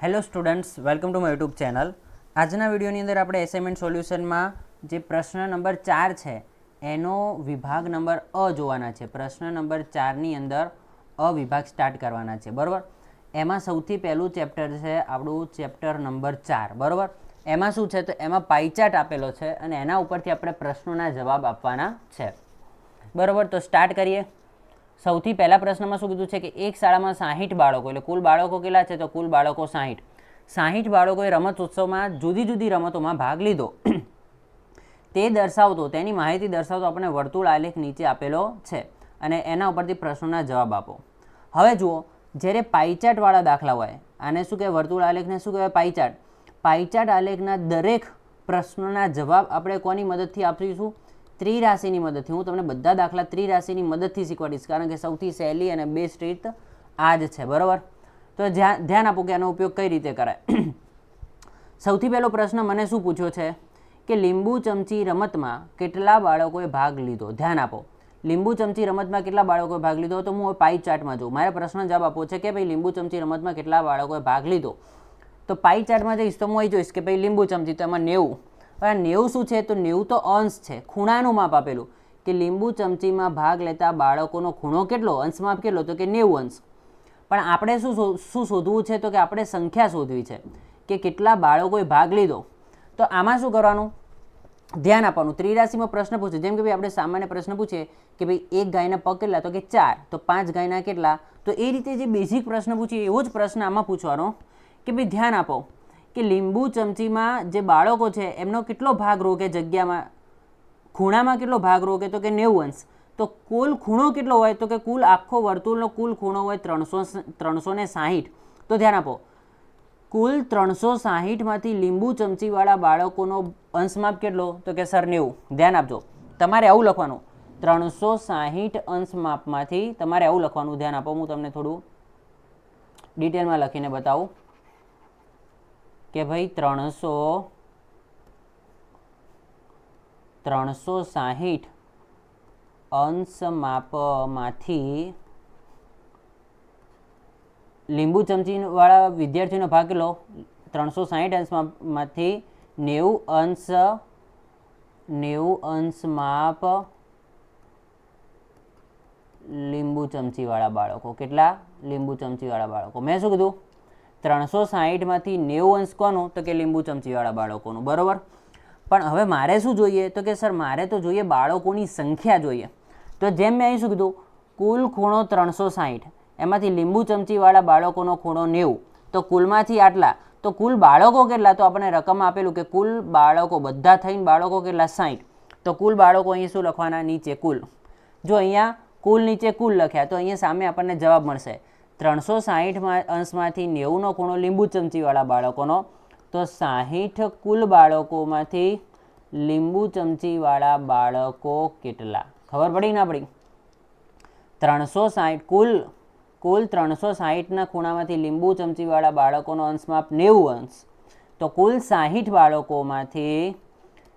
Hello students welcome to my YouTube channel આજના વિડીયોની અંદર આપણે એસાઇનમેન્ટ સોલ્યુશનમાં જે પ્રશ્ન નંબર ચાર છે, એનો વિભાગ નંબર અ જોવાના છે. પ્રશ્ન નંબર ચારની અંદર અ વિભાગ સ્ટાર્ટ કરવાના છે, બરાબર? એમાં સૌથી પહેલું ચેપ્ટર છે, આપણું ચેપ્ટર નંબર ચાર, બરાબર? એમાં શું છે તો એમાં પાઇચાર્ટ આપેલો છે અને એના ઉપરથી આપણે પ્રશ્નોના જવાબ આપવાના છે. બરાબર? તો સ્ટાર્ટ કરીએ. સૌથી પહેલા પ્રશ્નમાં શું કીધું છે કે એક શાળામાં સાહીઠ બાળકો, એટલે કુલ બાળકો કેટલા છે? તો કુલ બાળકો સાહીઠ. સાહીઠ બાળકોએ રમત ઉત્સવમાં જુદી જુદી રમતોમાં ભાગ લીધો. તે દર્શાવતો, તેની માહિતી દર્શાવતો આપણે વર્તુળ આલેખ નીચે આપેલો છે અને એના ઉપરથી પ્રશ્નોના જવાબ આપો. હવે જુઓ, જ્યારે પાઈચાર્ટવાળા દાખલા હોય, આને શું કહેવાય? વર્તુળ આલેખને શું કહેવાય? પાઈચાર્ટ પાઈચાર્ટ આલેખના દરેક પ્રશ્નોના જવાબ આપણે કોની મદદથી આપીશું? ત્રિરાશિની મદદથી. હું તમને બધા દાખલા ત્રિરાશિની મદદથી શીખવાડીશ, કારણ કે સૌથી સહેલી અને બેસ્ટ રીત આ જ છે, બરાબર? તો ધ્યાન આપો કે આનો ઉપયોગ કઈ રીતે કરાય. સૌથી પહેલો પ્રશ્ન મને શું પૂછ્યો છે કે લીંબુ ચમચી રમતમાં કેટલા બાળકોએ ભાગ લીધો? ધ્યાન આપો. લીંબુ ચમચી રમતમાં કેટલા બાળકોએ ભાગ લીધો? તો હું પાઈ ચાર્ટમાં જોઉં. મારે પ્રશ્ન જવાબ આપવો છે કે ભાઈ લીંબુ ચમચી રમતમાં કેટલા બાળકોએ ભાગ લીધો? તો પાઈ ચાર્ટમાં જઈશ તો હું એ જોઈશ કે ભાઈ લીંબુ ચમચી તો એમાં નેવું હવે આ નેવું શું છે? તો નેવું તો અંશ છે. ખૂણાનું માપ આપેલું. કે લીંબુ ચમચીમાં ભાગ લેતા બાળકોનો ખૂણો કેટલો? અંશ માપ કેટલો? તો કે નેવું અંશ. પણ આપણે શું શો- શોધવું છે? તો કે આપણે સંખ્યા શોધવી છે. કે કેટલા બાળકોએ ભાગ લીધો? તો આમાં શું કરવાનું? ધ્યાન આપવાનું. ત્રિરાશીમાં પ્રશ્ન પૂછે. જેમ કે ભાઈ આપણે સામાન્ય પ્રશ્ન પૂછીએ કે ભાઈ એક ગાયના પગ કેટલા? તો કે ચાર. તો પાંચ ગાયના કેટલા? તો એ રીતે જે બેઝિક પ્રશ્ન પૂછીએ, એવો જ પ્રશ્ન આમાં પૂછવાનો કે ભાઈ ધ્યાન આપો. કે લીંબુ ચમચીમાં જે બાળકો છે, એમનો કેટલો ભાગ રોકે જગ્યામાં? ખૂણામાં કેટલો ભાગ રોકે? તો કે નેવું અંશ. તો કુલ ખૂણો કેટલો હોય? તો કે કુલ આખો વર્તુળનો કુલ ખૂણો હોય ત્રણસો ત્રણસો ને સાહીઠ. તો ધ્યાન આપો. કુલ ત્રણસો સાહીઠમાંથી લીંબુ ચમચીવાળા બાળકોનો અંશ માપ કેટલો? તો કે સર નેવું. ધ્યાન આપજો. તમારે આવું લખવાનું. ત્રણસો સાહીઠ અંશ માપમાંથી તમારે આવું લખવાનું. ધ્યાન આપો. હું તમને થોડું ડિટેલમાં લખીને બતાવું. કે ભાઈ ત્રણસો ત્રણસો સાહીઠ અંશ માપમાંથી લીંબુ ચમચીવાળા વિદ્યાર્થીનો ભાગ લો. ત્રણસો સાહીઠ અંશમાંથી નેવું અંશ નેવું અંશ માપ લીંબુ ચમચીવાળા બાળકો. કેટલા? લીંબુ ચમચીવાળા બાળકો. મેં શું કીધું? ત્રણસો સાહીઠમાંથી નેવું અંશ કોનું? તો કે લીંબુ ચમચીવાળા બાળકોનું. બરાબર? પણ હવે મારે શું જોઈએ? તો કે સર, મારે તો જોઈએ બાળકોની સંખ્યા જોઈએ. તો જેમ મેં અહીં શું કીધું, કુલ ખૂણો ત્રણસો સાહીઠ, એમાંથી લીંબુ ચમચીવાળા બાળકોનો ખૂણો નેવું. તો કુલમાંથી આટલા. તો કુલ બાળકો કેટલા? તો આપણને રકમ આપેલું કે કુલ બાળકો, બધા થઈને બાળકો કેટલા? સાહીઠ. તો કુલ બાળકો અહીં શું લખવાના? નીચે કુલ. જો અહીંયા કુલ નીચે કુલ લખ્યા, તો અહીંયા સામે આપણને જવાબ મળશે. ત્રણસો સાહીઠમાં અંશમાંથી નેવુંનો ખૂણો લીંબુ ચમચીવાળા બાળકોનો, તો સાહીઠ કુલ બાળકોમાંથી લીંબુ ચમચીવાળા બાળકો કેટલા? ખબર પડી ના પડી? ત્રણસો સાહીઠ કુલ કુલ ત્રણસો સાહીઠના ખૂણામાંથી લીંબુ ચમચીવાળા બાળકોનો અંશમાપ નેવું અંશ. તો કુલ સાહીઠ બાળકોમાંથી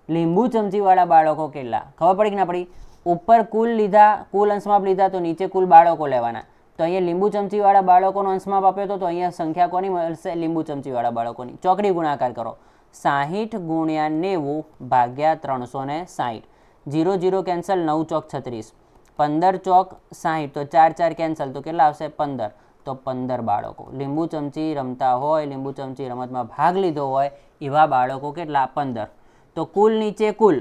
લીંબુ ચમચીવાળા બાળકો કેટલા? ખબર પડી કે ના પડી? ઉપર કુલ લીધા, કુલ અંશમાપ લીધા, તો નીચે કુલ બાળકો લેવાના. તો અહીંયા લીંબુ ચમચીવાળા બાળકોનો અંશમાપ આપ્યો હતો, તો અહીંયા સંખ્યા કોની મળશે? લીંબુ ચમચીવાળા બાળકોની. ચોકડી ગુણાકાર કરો. સાહીઠ ગુણ્યા નેવું ભાગ્યા ત્રણસો ને સાહીઠ. જીરો જીરો કેન્સલ, નવ ચોક છત્રીસ. પંદર ચોક સાહીઠ, તો ચાર ચાર કેન્સલ, તો કેટલા આવશે? પંદર. તો પંદર બાળકો. લીંબુ ચમચી રમતા હોય, લીંબુ ચમચી રમતમાં ભાગ લીધો હોય, એવા બાળકો કેટલા? પંદર. તો કુલ નીચે કુલ.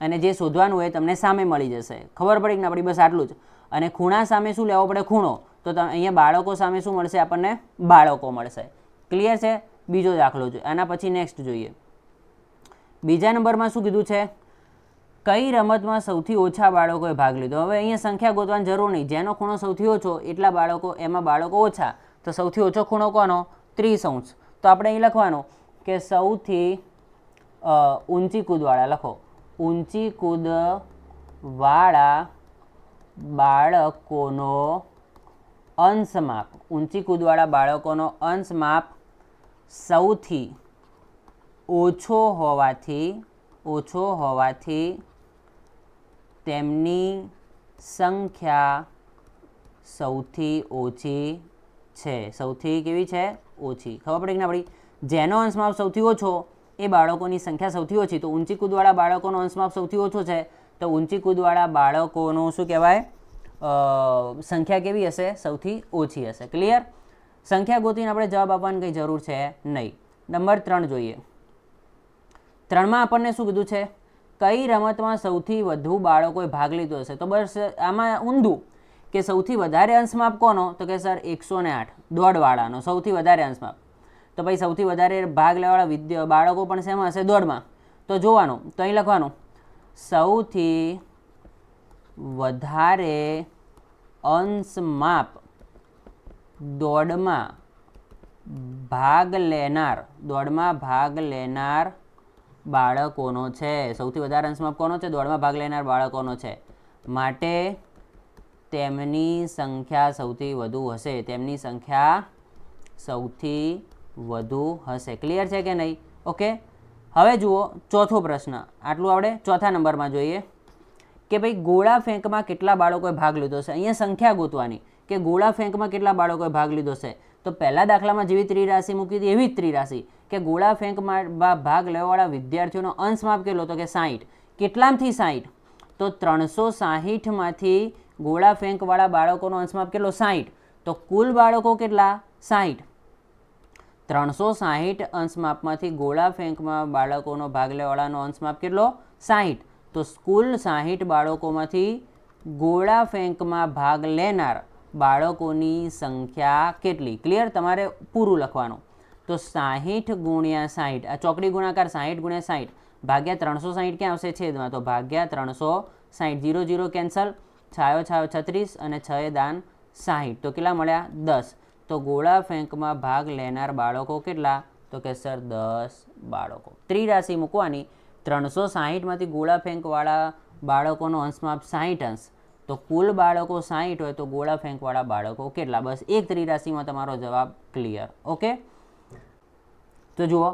અને જે શોધવાનું હોય તમને સામે મળી જશે. ખબર પડી કે પડી? બસ આટલું જ. અને ખૂણા સામે શું લેવો પડે? ખૂણો. તો અહીંયા બાળકો સામે શું મળશે? આપણને બાળકો મળશે. ક્લિયર છે? બીજો દાખલો જોઈએ. આના પછી નેક્સ્ટ જોઈએ. બીજા નંબરમાં શું કીધું છે? કઈ રમતમાં સૌથી ઓછા બાળકોએ ભાગ લીધો? હવે અહીંયા સંખ્યા ગોતવાની જરૂર નહીં. જેનો ખૂણો સૌથી ઓછો, એટલા બાળકો, એમાં બાળકો ઓછા. તો સૌથી ઓછો ખૂણો કોનો? ત્રીસ અંશ. તો આપણે અહીં લખવાનું કે સૌથી ઊંચી કૂદવાળા, લખો. ઊંચી કૂદવાળા બાળકોનો અંશ માપ. ઊંચી કૂદવાળા બાળકોનો અંશ માપ સૌથી ઓછો હોવાથી ઓછો હોવાથી તેમની સંખ્યા સૌથી ઓછી છે. સૌથી કેવી છે? ઓછી. ખબર પડી કે ના પડી? જેનો અંશમાપ સૌથી ઓછો, એ બાળકોની સંખ્યા સૌથી ઓછી. તો ઊંચી કૂદવાળા બાળકોનો અંશમાપ સૌથી ઓછો છે. તો ઊંચી કૂદવાળા બાળકોનું શું કહેવાય? સંખ્યા કેવી હશે? સૌથી ઓછી હશે. ક્લિયર સંખ્યા ગોતીને આપણે જવાબ આપવાની કંઈ જરૂર છે નહીં. નંબર ત્રણ જોઈએ. ત્રણમાં આપણને શું કીધું છે? કઈ રમતમાં સૌથી વધુ બાળકોએ ભાગ લીધો હશે? તો બસ આમાં ઊંધું કે સૌથી વધારે અંશમાપ કોનો? તો કે સર એકસો ને આઠ, દોડવાળાનો. સૌથી વધારે અંશમાપ. તો ભાઈ સૌથી વધારે ભાગ લેવાવાળા વિદ્ય, બાળકો પણ શેમાં હશે? દોડમાં. તો જોવાનું, તો અહીં લખવાનું. સૌથી વધારે અંશમાપ દોડમાં ભાગ લેનાર, દોડમાં ભાગ લેનાર બાળકોનો છે. સૌથી વધારે અંશમાપ કોનો છે? દોડમાં ભાગ લેનાર બાળકોનો છે. માટે તેમની સંખ્યા સૌથી વધુ હશે. તેમની સંખ્યા સૌથી વધુ હશે. ક્લિયર છે કે નહીં? ઓકે હવે જુઓ ચોથો પ્રશ્ન. આટલું આવડે? ચોથા નંબરમાં જોઈએ. કે ભાઈ ગોળા ફેંકમાં કેટલા બાળકોએ ભાગ લીધો છે? અહીંયા સંખ્યા ગોતવાની કે ગોળા ફેંકમાં કેટલા બાળકોએ ભાગ લીધો છે? તો પહેલા દાખલામાં જેવી ત્રિરાશિ મૂકી હતી, એવી જ ત્રિરાશિ કે ગોળા ફેંકમાં ભાગ લેવાવાળા વિદ્યાર્થીઓનો અંશ માપ કેટલો તો કે સાહીઠ. કેટલામાંથી સાહીઠ? તો ત્રણસો સાહીઠમાંથી ગોળા ફેંકવાળા બાળકોનો અંશ માપ કેટલો? સાહીઠ. તો કુલ બાળકો કેટલા? સાહીઠ. ત્રણસો સાહીઠ અંશમાપમાંથી ગોળા ફેંકમાં બાળકોનો ભાગ લેવાળાનો અંશમાપ કેટલો? સાહીઠ. તો સ્કૂલ સાહીઠ બાળકોમાંથી ગોળા ફેંકમાં ભાગ લેનાર બાળકોની સંખ્યા કેટલી? ક્લિયર તમારે પૂરું લખવાનું. તો સાહીઠ ગુણ્યા સાહીઠ, આ ચોકડી ગુણાકાર સાહીઠ ગુણ્યા સાહીઠ, ભાગ્યા ત્રણસો સાહીઠ ક્યાં આવશે? છેદમાં. તો ભાગ્યા ત્રણસો સાહીઠ. Zero zero, cancel. છાયો છાયો, છત્રીસ અને છ એ દાન સાહીઠ. તો કેટલા મળ્યા? દસ. તો ગોળા ફેંકમાં ભાગ લેનાર બાળકો કેટલા? તો કે સર, દસ બાળકો. ત્રિરાશિ મૂકવાની. ત્રણસો સાહીઠમાંથી ગોળા ફેંકવાળા બાળકોનો અંશમાપ સાહીઠ અંશ. તો કુલ બાળકો સાહીઠ હોય તો ગોળા ફેંકવાળા બાળકો કેટલા? બસ એક ત્રિરાશિમાં તમારો જવાબ ક્લિયર ઓકે તો જુઓ,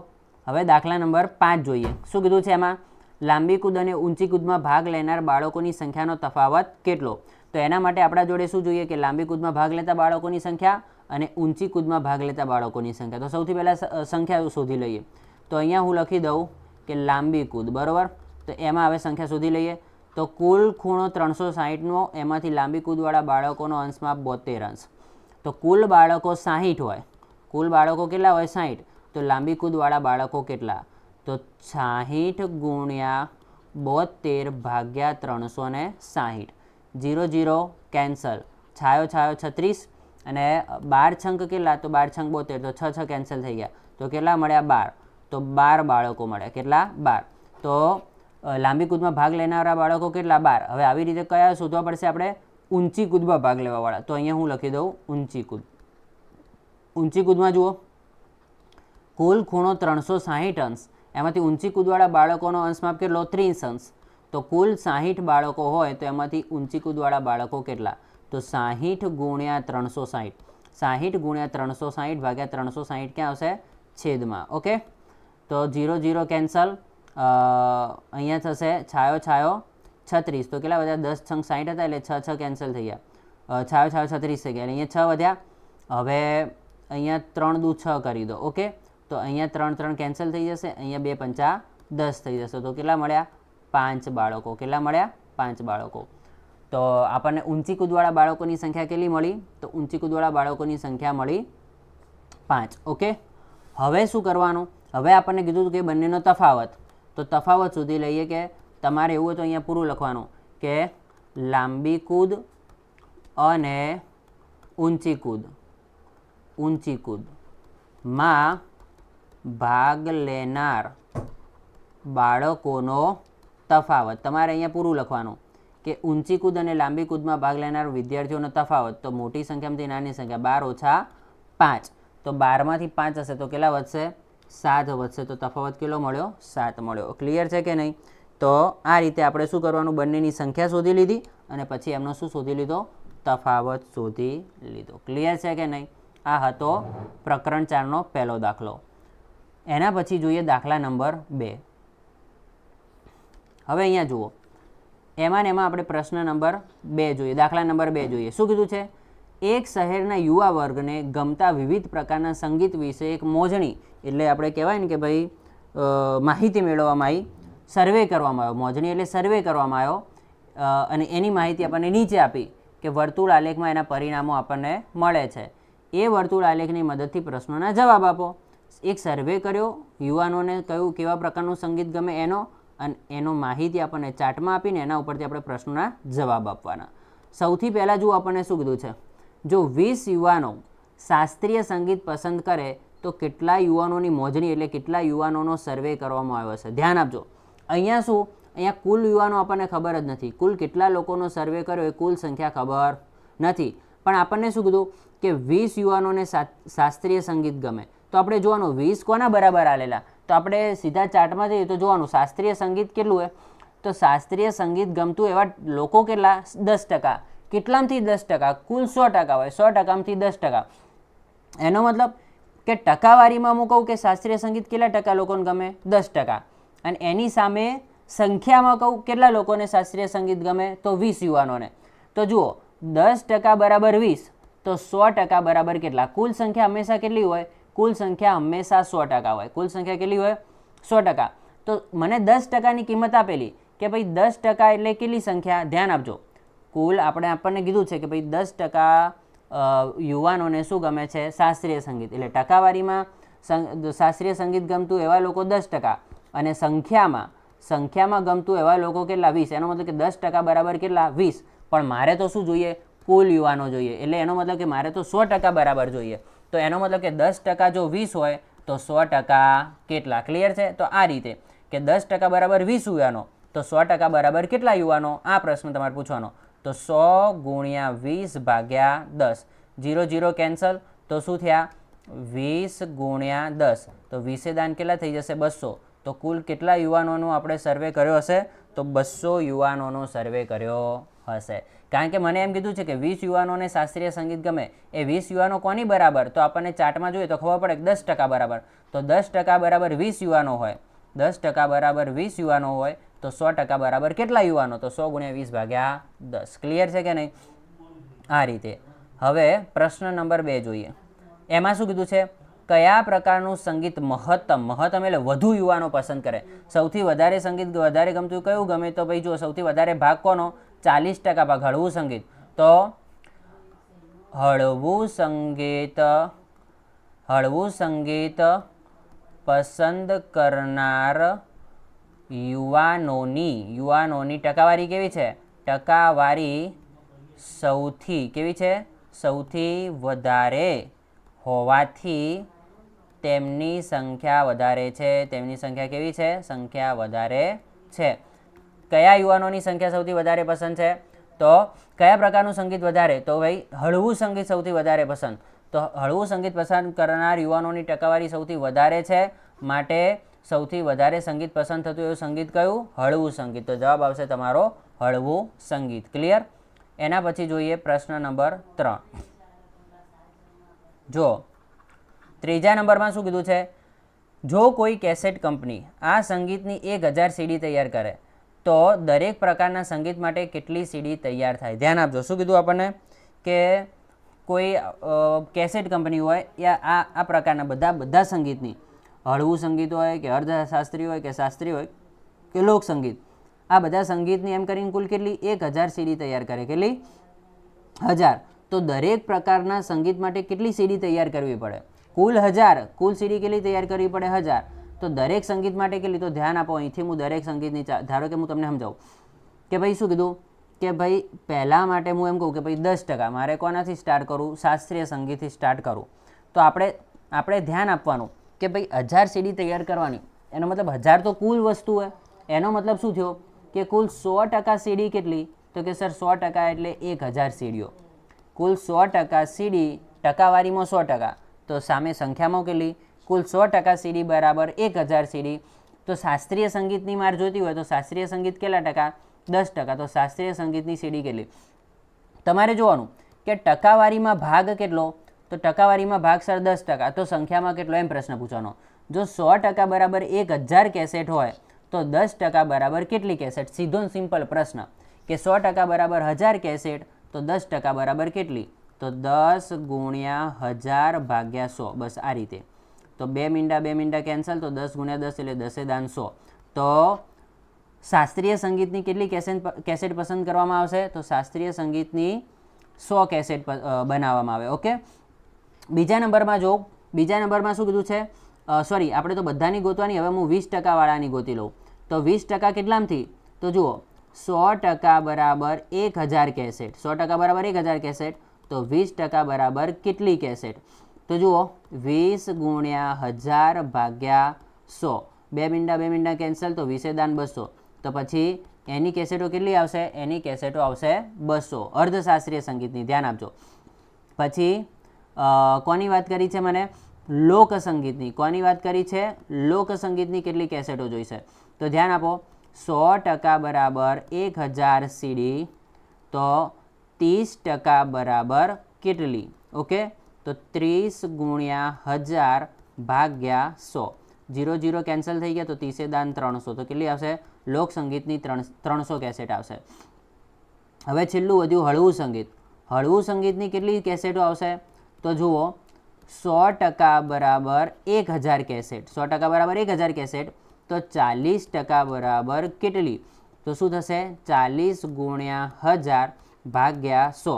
હવે દાખલા નંબર પાંચ જોઈએ. શું કીધું છે એમાં? લાંબી કૂદ અને ઊંચી કૂદમાં ભાગ લેનાર બાળકોની સંખ્યાનો તફાવત કેટલો? તો એના માટે આપણા જોડે શું જોઈએ કે લાંબી કૂદમાં ભાગ લેતા બાળકોની સંખ્યા અને ઊંચી કૂદમાં ભાગ લેતા બાળકોની સંખ્યા. તો સૌથી પહેલાં સંખ્યા શોધી લઈએ. તો અહીંયા હું લખી દઉં કે લાંબી કૂદ, બરાબર? તો એમાં હવે સંખ્યા શોધી લઈએ. તો કુલ ખૂણો ત્રણસો સાહીઠનો, એમાંથી લાંબી કૂદવાળા બાળકોનો અંશમાં બોતેર અંશ. તો કુલ બાળકો સાહીઠ હોય. કુલ બાળકો કેટલા હોય? સાહીઠ. તો લાંબી કૂદવાળા બાળકો કેટલા? તો સાહીઠ ગુણ્યા બોતેર ભાગ્યા ત્રણસો ને સાહીઠ. Zero zero, cancel. છાયો છાયો છત્રીસ. અને બાર છંક કેટલા? તો બાર છંક બોતેર. તો છ છ કેન્સલ થઈ ગયા. તો કેટલા મળ્યા? બાર. તો બાર બાળકો મળ્યા કેટલા? બાર. તો લાંબી કૂદમાં ભાગ લેનારા બાળકો કેટલા? બાર. હવે આવી રીતે કયા શોધવા પડશે આપણે? ઊંચી કૂદમાં ભાગ લેવાવાળા. તો અહીંયા હું લખી દઉં ઊંચી કૂદ. ઊંચી કૂદમાં જુઓ. કુલ ખૂણો ત્રણસો સાહીઠ અંશ. એમાંથી ઊંચી કૂદવાળા બાળકોનો અંશમાપ કેટલો? ત્રીસ અંશ. તો કુલ સાહીઠ બાળકો હોય તો એમાંથી ઊંચી કૂદવાળા બાળકો કેટલા? તો સાહીઠ ગુણ્યા ત્રણસો સાહીઠ. સાહીઠ ગુણ્યા ત્રણસો સાહીઠ ભાગ્યા ત્રણસો સાહીઠ ક્યાં આવશે? છેદમાં. ઓકે? તો જીરો જીરો કેન્સલ. અહીંયા થશે છાયો છાયો છત્રીસ. તો કેટલા વધ્યા? દસ છંગ સાઠ હતા એટલે છ છ કેન્સલ થઈ ગયા. છાયો છાયો છત્રીસ થઈ ગયા. અહીંયા છ વધ્યા. હવે અહીંયા ત્રણ દુ છ કરી દો, ઓકે? તો અહીંયા ત્રણ ત્રણ કેન્સલ થઈ જશે. અહીંયા બે પંચા દસ થઈ જશે. તો કેટલા મળ્યા? પાંચ બાળકો. કેટલા મળ્યા? પાંચ બાળકો. તો આપણને ઊંચી કૂદવાળા બાળકોની સંખ્યા કેટલી મળી? તો ઊંચી કૂદવાળા બાળકોની સંખ્યા મળી પાંચ, ઓકે? હવે શું કરવાનું? હવે આપણને કીધું હતું કે બંનેનો તફાવત. તો તફાવત સુધી લઈએ કે તમારે એવું હોય તો અહીંયા પૂરું લખવાનું કે લાંબી કૂદ અને ઊંચી કૂદ. ઊંચી કૂદમાં ભાગ લેનાર બાળકોનો તફાવત. તમારે અહીંયા પૂરું લખવાનું કે ઊંચી કૂદ અને લાંબી કૂદમાં ભાગ લેનાર વિદ્યાર્થીઓનો તફાવત. તો મોટી સંખ્યામાંથી નાની સંખ્યા બાર ઓછા પાંચ. તો બારમાંથી પાંચ હશે તો કેટલા વધશે? સાત વધશે તો તફાવત કેટલો મળ્યો? સાત મળ્યો. ક્લિયર છે કે નહીં? તો આ રીતે આપણે શું કરવાનું? બંનેની સંખ્યા શોધી લીધી અને પછી એમનો શું શોધી લીધો? તફાવત શોધી લીધો. ક્લિયર છે કે નહીં? આ હતો પ્રકરણ ચારનો પહેલો દાખલો. એના પછી જોઈએ દાખલા નંબર બે. હવે અહીંયા જુઓ. એમાં ને એમાં આપણે પ્રશ્ન નંબર બે જોઈએ. દાખલા નંબર બે જોઈએ. શું કીધું છે? એક શહેરના યુવા વર્ગને ગમતા વિવિધ પ્રકારના સંગીત વિશે એક મોજણી, એટલે આપણે કહેવાય ને કે ભાઈ માહિતી મેળવવામાં આવી, સર્વે કરવામાં આવ્યો, મોજણી એટલે સર્વે કરવામાં આવ્યો અને એની માહિતી આપણને નીચે આપી કે વર્તુળ આલેખમાં એના પરિણામો આપણને મળે છે. એ વર્તુળ આલેખની મદદથી પ્રશ્નોના જવાબ આપો. એક સર્વે કર્યો, યુવાનોને કયું, કેવા પ્રકારનું સંગીત ગમે એનો, અને એનો માહિતી આપણને ચાર્ટમાં આપીને એના ઉપરથી આપણે પ્રશ્નોના જવાબ આપવાના. સૌથી પહેલાં જો આપણને શું કીધું છે. જો વીસ યુવાનો શાસ્ત્રીય સંગીત પસંદ કરે, તો કેટલા યુવાનોની મોજણી એટલે કેટલા યુવાનોનો સર્વે કરવામાં આવ્યો છે? ધ્યાન આપજો. અહીંયા શું? અહીંયા કુલ યુવાનો આપણને ખબર જ નથી. કુલ કેટલા લોકોનો સર્વે કર્યો એ કુલ સંખ્યા ખબર નથી. પણ આપણને શું કીધું કે વીસ યુવાનોને શાસ્ત્રીય સંગીત ગમે. તો આપણે જોવાનું, વીસ કોના બરાબર આલેલા? તો આપણે સીધા ચાર્ટમાં જઈએ તો જોવાનું, શાસ્ત્રીય સંગીત કેટલું હોય તો શાસ્ત્રીય સંગીત ગમતું એવા લોકો કેટલા? દસ ટકા. કેટલામથી દસ ટકા? કુલ સો ટકા હોય. સો ટકામાંથી દસ ટકા. એનો મતલબ કે ટકાવારીમાં હું કહું કે શાસ્ત્રીય સંગીત કેટલા ટકા લોકોને ગમે? દસ ટકા. અને એની સામે સંખ્યામાં કહું કેટલા લોકોને શાસ્ત્રીય સંગીત ગમે? તો વીસ યુવાનોને. તો જુઓ, દસ ટકા બરાબર વીસ, તો સો ટકા બરાબર કેટલા? કુલ સંખ્યા હંમેશા કેટલી હોય? કુલ સંખ્યા હંમેશા સો ટકા હોય. કુલ સંખ્યા કેટલી હોય? સો ટકા. તો મને દસ ટકાની કિંમત આપેલી કે ભાઈ દસ ટકા એટલે કેટલી સંખ્યા? ધ્યાન આપજો. કુલ આપણે આપણને કીધું છે કે ભાઈ દસ ટકા યુવાનોને શું ગમે છે? શાસ્ત્રીય સંગીત. એટલે ટકાવારીમાં શાસ્ત્રીય સંગીત ગમતું એવા લોકો દસ ટકા અને સંખ્યામાં સંખ્યામાં ગમતું એવા લોકો કેટલા? વીસ. એનો મતલબ કે દસ ટકા બરાબર કેટલા? વીસ. પણ મારે તો શું જોઈએ? કુલ યુવાનો જોઈએ. એટલે એનો મતલબ કે મારે તો સો ટકા બરાબર જોઈએ. તો એનો મતલબ કે દસ ટકા જો વીસ હોય, તો સો ટકા કેટલા? ક્લિયર છે? તો આ રીતે કે દસ ટકા બરાબર વીસ યુવાનો, તો સો ટકા બરાબર કેટલા યુવાનો? આ પ્રશ્ન તમારે પૂછવાનો. તો સો ગુણ્યા વીસ ભાગ્યા દસ. Zero zero cancel. તો શું થયા? વીસ ગુણ્યા દસ. તો વીસે દાન કેટલા થઈ જશે? બસો. તો કુલ કેટલા યુવાનોનો આપણે સર્વે કર્યો હશે? તો બસો યુવાનોનો સર્વે કર્યો હશે. કારણ કે મને એમ કીધું છે કે વીસ યુવાનોને શાસ્ત્રીય સંગીત ગમે. એ વીસ યુવાનો કોની બરાબર? તો આપણને ચાર્ટમાં જોઈએ તો ખબર પડે દસ ટકા બરાબર. તો દસ ટકા બરાબર વીસ યુવાનો હોય. દસ ટકા બરાબર વીસ યુવાનો હોય. તો સો ટકા બરાબર કેટલા યુવાનો? તો સો ગુણ્યા વીસ ભાગ્યા દસ. ક્લિયર છે કે નહીં? આ રીતે. હવે પ્રશ્ન નંબર બે જોઈએ. એમાં શું કીધું છે? કયા પ્રકારનું સંગીત મહત્તમ? મહત્તમ એટલે વધુ યુવાનો પસંદ કરે. સૌથી વધારે સંગીત વધારે ગમતું કયું ગમે? તો ભાઈ જો સૌથી વધારે ભાગ કોનો? ચાલીસ ટકા ભાગ હળવું સંગીત. તો હળવું સંગીત હળવું સંગીત પસંદ કરનાર યુવાનોની યુવાનોની ટકાવારી કેવી છે? ટકાવારી સૌથી, કેવી છે? સૌથી વધારે હોવાથી તેમની સંખ્યા વધારે છે. તેમની સંખ્યા કેવી છે? સંખ્યા વધારે છે. કયા યુવાનોની સંખ્યા સૌથી વધારે પસંદ છે? તો કયા પ્રકારનું સંગીત વધારે? તો ભાઈ, હળવું સંગીત સૌથી વધારે પસંદ. તો હળવું સંગીત પસંદ કરનાર યુવાનોની ટકાવારી સૌથી વધારે છે. માટે સૌથી વધારે સંગીત પસંદ થતું એવું સંગીત કયું? હળવું સંગીત. તો જવાબ આવશે તમારો હળવું સંગીત. ક્લિયર એના પછી જોઈએ પ્રશ્ન નંબર ત્રણ. જો ત્રીજા નંબરમાં શું કીધું છે? જો કોઈ કેસેટ કંપની આ સંગીતની એક હજાર સીડી તૈયાર કરે, તો દરેક પ્રકારના સંગીત માટે કેટલી સીડી તૈયાર થાય? ધ્યાન આપજો. શું કીધું આપણને? કે કોઈ કેસેટ કંપની હોય યા આ આ પ્રકારના બધા બધા સંગીતની હળવું સંગીત હોય કે અર્ધશાસ્ત્રીય હોય કે શાસ્ત્રીય હોય કે લોક સંગીત. આ બધા સંગીતની એમ કરીને કુલ કેટલી? એક હજાર સીડી તૈયાર કરે. કેટલી? હજાર. તો દરેક પ્રકારના સંગીત માટે કેટલી સીડી તૈયાર કરવી પડે? કુલ હજાર. કુલ સીડી કેટલી તૈયાર કરવી પડે? હજાર. તો દરેક સંગીત માટે કેટલી? તો ધ્યાન આપો, અહીંથી હું દરેક સંગીતની ધારો કે હું તમને સમજાવું કે ભાઈ શું કીધું? કે ભાઈ પહેલાં માટે હું એમ કહું કે ભાઈ દસ ટકા. મારે કોનાથી સ્ટાર્ટ કરું? શાસ્ત્રીય સંગીતથી સ્ટાર્ટ કરું. તો આપણે આપણે ધ્યાન આપવાનું. કે ભાઈ હજાર સીડી તૈયાર કરવાની. એનો મતલબ હજાર તો કુલ વસ્તુ હોય. એનો મતલબ શું થયો? કે કુલ સો ટકા સીડી કેટલી? તો કે સર સો ટકા એટલે એક હજાર સીડીઓ. કુલ સો ટકા સીડી ટકાવારીમાં સો ટકા. તો સામે સંખ્યામાં કેટલી? કુલ સો ટકા સીડી બરાબર એક હજાર સીડી. તો શાસ્ત્રીય સંગીતની માર જોતી હોય તો શાસ્ત્રીય સંગીત કેટલા ટકા? દસ ટકા. તો શાસ્ત્રીય સંગીતની સીડી કેટલી? તમારે જોવાનું કે ટકાવારીમાં ભાગ કેટલો? તો ટકાવારીમાં ભાગ સર દસ ટકા. તો સંખ્યામાં કેટલો એમ પ્રશ્ન પૂછવાનો. જો સો ટકા બરાબર એક હજાર કેસેટ હોય, તો દસ ટકા બરાબર કેટલી કેસેટ? સીધો સિમ્પલ પ્રશ્ન. કે સો ટકા બરાબર હજાર કેસેટ, તો દસ ટકા બરાબર કેટલી? તો દસ ગુણ્યા હજાર ભાગ્યા સો. બસ આ રીતે. તો બે મીંડા બે મીંડા કેન્સલ તો દસ ગુણ્યા દસ એટલે દસે દાન સો. તો શાસ્ત્રીય સંગીતની કેટલી કેસેટ કેસેટ પસંદ કરવામાં આવશે? તો શાસ્ત્રીય સંગીતની સો કેસેટ બનાવવામાં આવે. ઓકે? બીજા નંબરમાં જો, બીજા નંબરમાં શું કીધું છે? સોરી આપણે તો બધાની ગોતવાની, હવે હું વીસ ટકાવાળાની ગોતી લઉં. તો વીસ ટકા કેટલામાંથી? તો જુઓ, સો ટકા બરાબર એક હજાર કેસેટ. સો ટકા બરાબર એક હજાર કેસેટ. તો વીસ ટકા બરાબર કેટલી કેસેટ? તો જુઓ, વીસ ગુણ્યા હજાર ભાગ્યા સો. બે મીંડા બે મીંડા કેન્સલ તો વીસે દાન બસો. તો પછી એની કેસેટો કેટલી આવશે? એની કેસેટો આવશે બસો. અર્ધશાસ્ત્રીય સંગીતની, ધ્યાન આપજો. પછી કોની વાત કરી છે મને? લોક સંગીતની કોની વાત કરી છે? લોક સંગીતની કેટલી કેસેટો જોઈશે તો ધ્યાન આપો, સો ટકા બરાબર એક હજાર સીડી, તો ત્રીસ ટકા બરાબર કેટલી? ઓકે? તો ત્રીસ ગુણ્યા હજાર ભાગ્યા સો. જીરો જીરો કેન્સલ થઈ ગયા, તો ત્રીસે દાન ત્રણસો. તો કેટલી આવશે? લોકસંગીતની ત્રણ, ત્રણસો કેસેટ આવશે. હવે છેલ્લું વધ્યું હળવું સંગીત. હળવું સંગીતની કેટલી કેસેટો આવશે? તો જુઓ, સો ટકા બરાબર એક હજાર કેસેટ. સો ટકા બરાબર એક હજાર કેસેટ. તો ચાલીસ ટકા બરાબર કેટલી? તો શું થશે? ચાલીસ ગુણ્યા હજાર ભાગ્યા સો.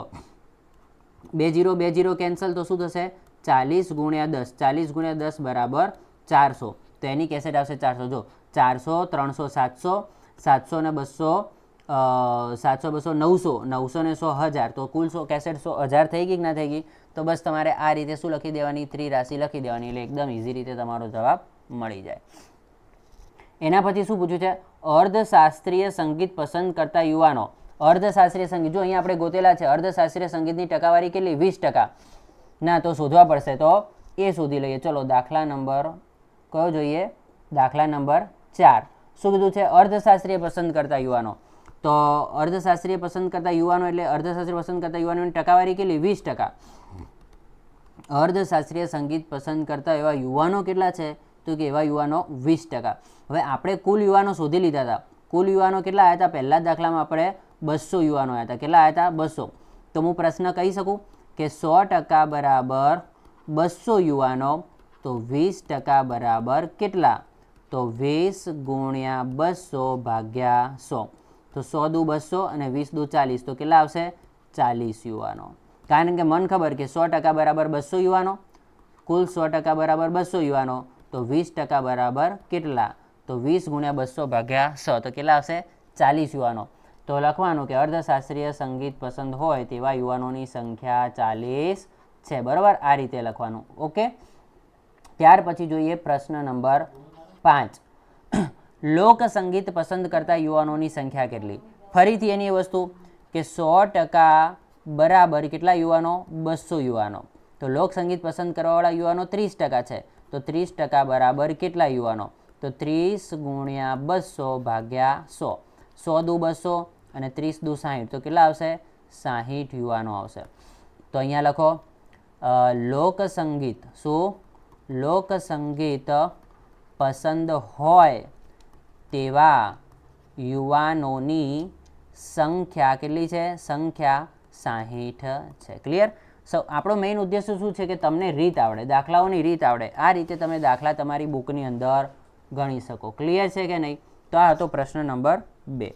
બે જીરો બે જીરો કેન્સલ તો શું થશે? ચાલીસ ગુણ્યા દસ. ચાલીસ ગુણ્યા દસ બરાબર ચારસો. તો એની કેસેટ આવશે ચારસો. જો, ચારસો, ત્રણસો, સાતસો. સાતસો ને બસો સાતસો, બસો, નવસો. નવસો ને સો હજાર. તો કુલ સો કેસેટ સો હજાર થઈ ગઈ કે ના થઈ ગઈ? તો બસ તમારે આ રીતે શું લખી દેવાની? ત્રી રાશિ લખી દેવાની. એટલે એકદમ ઇઝી રીતે તમારો જવાબ મળી જાય. એના પછી શું પૂછ્યું છે? અર્ધશાસ્ત્રીય સંગીત પસંદ કરતા યુવાનો. અર્ધશાસ્ત્રીય સંગીત, જો અહીંયા આપણે ગોતેલા છે, અર્ધશાસ્ત્રીય સંગીતની ટકાવારી કેટલી? વીસ ટકા. ના, તો શોધવા પડશે તો એ શોધી લઈએ. ચલો, દાખલા નંબર કયો જોઈએ? દાખલા નંબર ચાર. શું કીધું છે? અર્ધશાસ્ત્રીય પસંદ કરતા યુવાનો. તો અર્ધશાસ્ત્રીય પસંદ કરતા યુવાનો એટલે અર્ધશાસ્ત્રીય પસંદ કરતા યુવાનોની ટકાવારી કેટલી? વીસ ટકા. અર્ધશાસ્ત્રીય સંગીત પસંદ કરતા એવા યુવાનો કેટલા છે? તો કે એવા યુવાનો વીસ ટકા. હવે આપણે કુલ યુવાનો શોધી લીધા હતા. કુલ યુવાનો કેટલા આવ્યા હતા? પહેલા દાખલામાં આપણે બસો યુવાનો આવ્યા હતા. કેટલા આવ્યા હતા? બસો. તો હું પ્રશ્ન કહી શકું કે સો ટકા બરાબર બસો યુવાનો, તો વીસ ટકા બરાબર કેટલા? તો વીસ ગુણ્યા બસો ભાગ્યા સો. તો સો દુ બસો અને વીસ દુ ચાલીસ. તો કેટલા આવશે? ચાલીસ યુવાનો. કારણ કે મન ખબર કે સો ટકા બરાબર બસો યુવાનો. કુલ સો ટકા બરાબર બસો યુવાનો. તો વીસ ટકા બરાબર કેટલા? તો વીસ ગુણ્યા બસો ભાગ્યા સો. તો કેટલા આવશે? ચાલીસ યુવાનો. તો લખવાનું કે અર્ધશાસ્ત્રીય સંગીત પસંદ હોય તેવા યુવાનોની સંખ્યા ચાલીસ છે. બરાબર? આ રીતે લખવાનું. ઓકે? ત્યાર પછી જોઈએ પ્રશ્ન નંબર પાંચ. લોક સંગીત પસંદ કરતા યુવાનોની સંખ્યા કેટલી? ફરીથી એની વસ્તુ કે સો ટકા બરાબર કેટલા યુવાનો? બસો યુવાનો. તો લોક સંગીત પસંદ કરવાવાળા યુવાનો ત્રીસ ટકા છે. તો ત્રીસ ટકા બરાબર કેટલા યુવાનો? તો ત્રીસ ગુણ્યા બસો ભાગ્યા સો. સો દુ બસો અને ત્રીસ દુ સાહીઠ. તો કેટલા આવશે? સાહીઠ યુવાનો આવશે. તો અહીંયા લખો લોક લોકસંગીત શું? લોકસંગીત પસંદ હોય તેવા યુવાનોની સંખ્યા કેટલી છે? સંખ્યા સાહીઠ છે. ક્લિયર સો આપણો મેઇન ઉદ્દેશ્ય શું છે કે તમને રીત આવડે, દાખલાઓની રીત આવડે. આ રીતે તમે દાખલા તમારી બુકની અંદર ગણી શકો. ક્લિયર છે કે નહીં? તો આ હતો પ્રશ્ન નંબર બે.